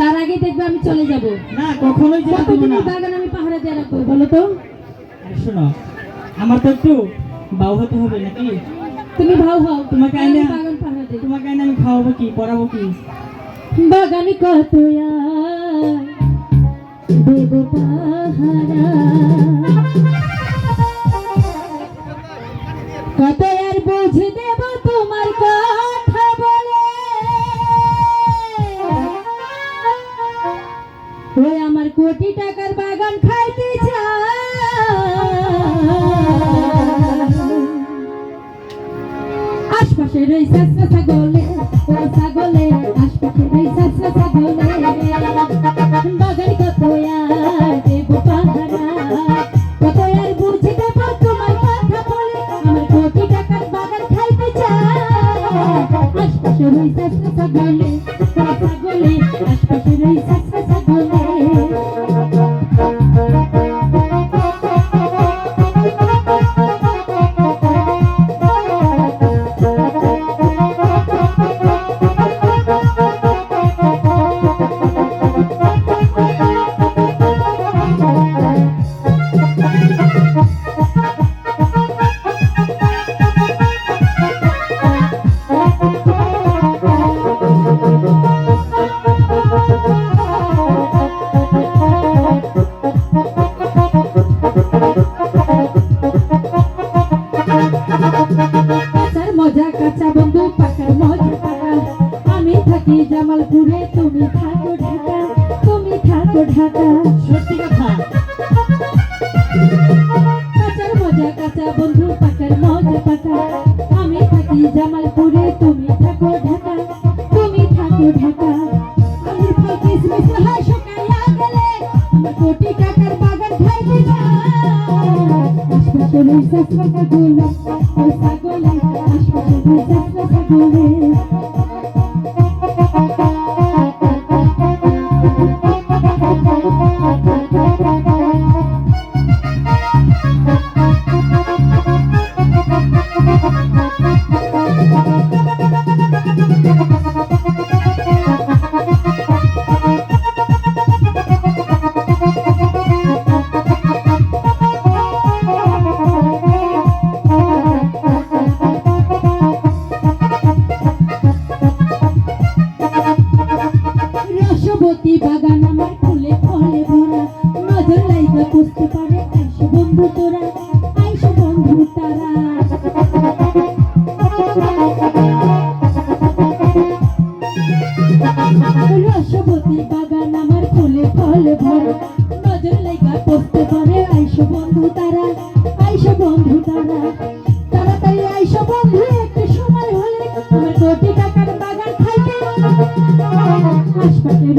তার আগে দেখবে আমি চলে যাব। না কখনোই যেতে দেবো না। বাগান আমি পাহারা দিয়ে রাখব বলো তো? আরে শোনো আমার তো একটু বাউ হতে হবে নাকি? তুমি ভাও হও তোমাকে আমি বাগান পাহারা দেব। তোমাকে এনে আমি খাওয়াবো কি পড়াবো কি? বাগানে কত দেব পাহারা কত কোটি টাকার বাগান খাইতে চায় আশপাশের ওই সাসরা ছাগলে ওই ছাগলে আশপাশের ওই সাসরা ছাগলে। বাগান কত আর দেব পাহারা ওই সাসরা ছাগলে ছাগলে আশপাশের ওই সাসরা ছাগলে। থাকি জামালপুরে তুমি থাকো ঢাকা তুমি থাকো ঢাকা। সত্যি কথা। কাঁচার মজা কাঁচা বন্ধু পাকার মজা পাকা আমি থাকি জামালপুরে তুমি থাকো ঢাকা তুমি থাকো ঢাকা। আমি ফল কিসমিস গেলে আমার কোটি টাকার বাগান খাইতে আশপাশের ওই সাসরা ছাগলে ওই ছাগলে আশপাশের ওই সাসরা ছাগলে লাইগা বুঝতে পারে আইসো বন্ধু তোরা আইসো বন্ধু তারা। রসবতী বাগান আমার ফুলে ফলে ভরা, নজর লাইগা বুঝতে পারে আইসো বন্ধু তারা আইসো বন্ধু তারা। তাড়াতাড়ি আইসো বন্ধু একটু সময় হলে আমার কোটি টাকার বাগান খাইতে আশপাশের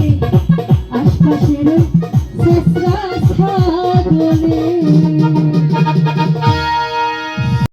হাসের শেষরা সাগরে